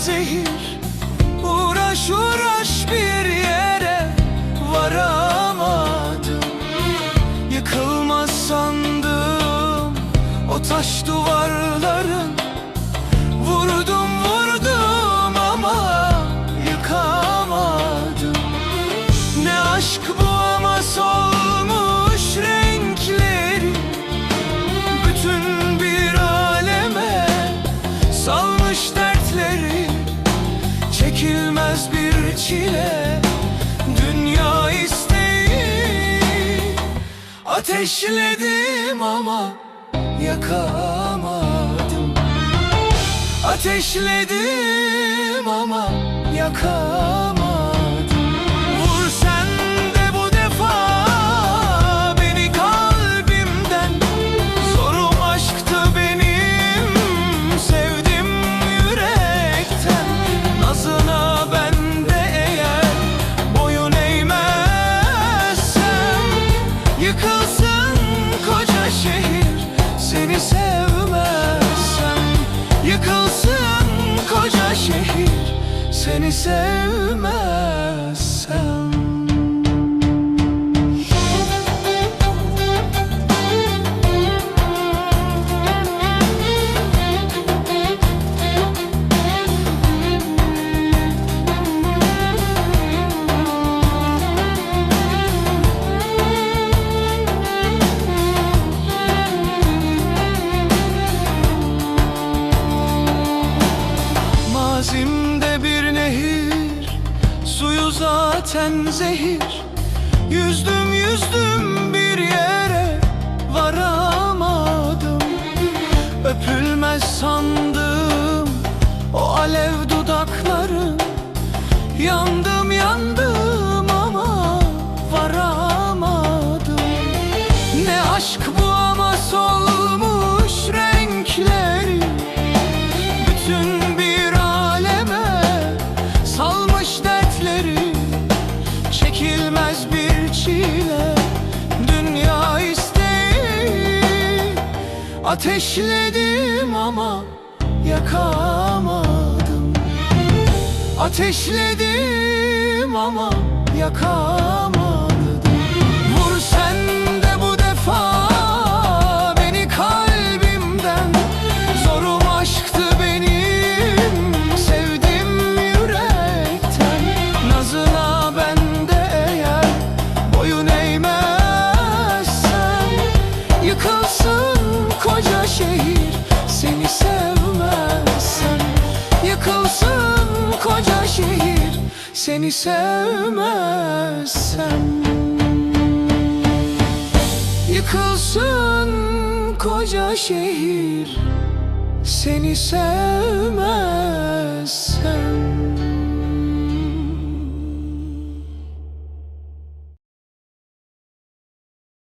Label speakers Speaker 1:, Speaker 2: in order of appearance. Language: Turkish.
Speaker 1: zehir. Uğraş uğraş bir yere varamadım. Yıkılmaz sandım o taş duvarların Çile Dünya isteği Ateşledim ama yakamadım. Ateşledim ama yakamadım seni sevmezsem zaten zehir. Yüzdüm yüzdüm bir yere Varamadım. Öpülmez sandım O alev dudakların Yandım yandım ama varamadım. Ne aşk bu ama solmuş Ateşledim ama yakamadım. Ateşledim ama yakamadım seni sevmezsem. Yıkılsın koca şehir seni sevmezsem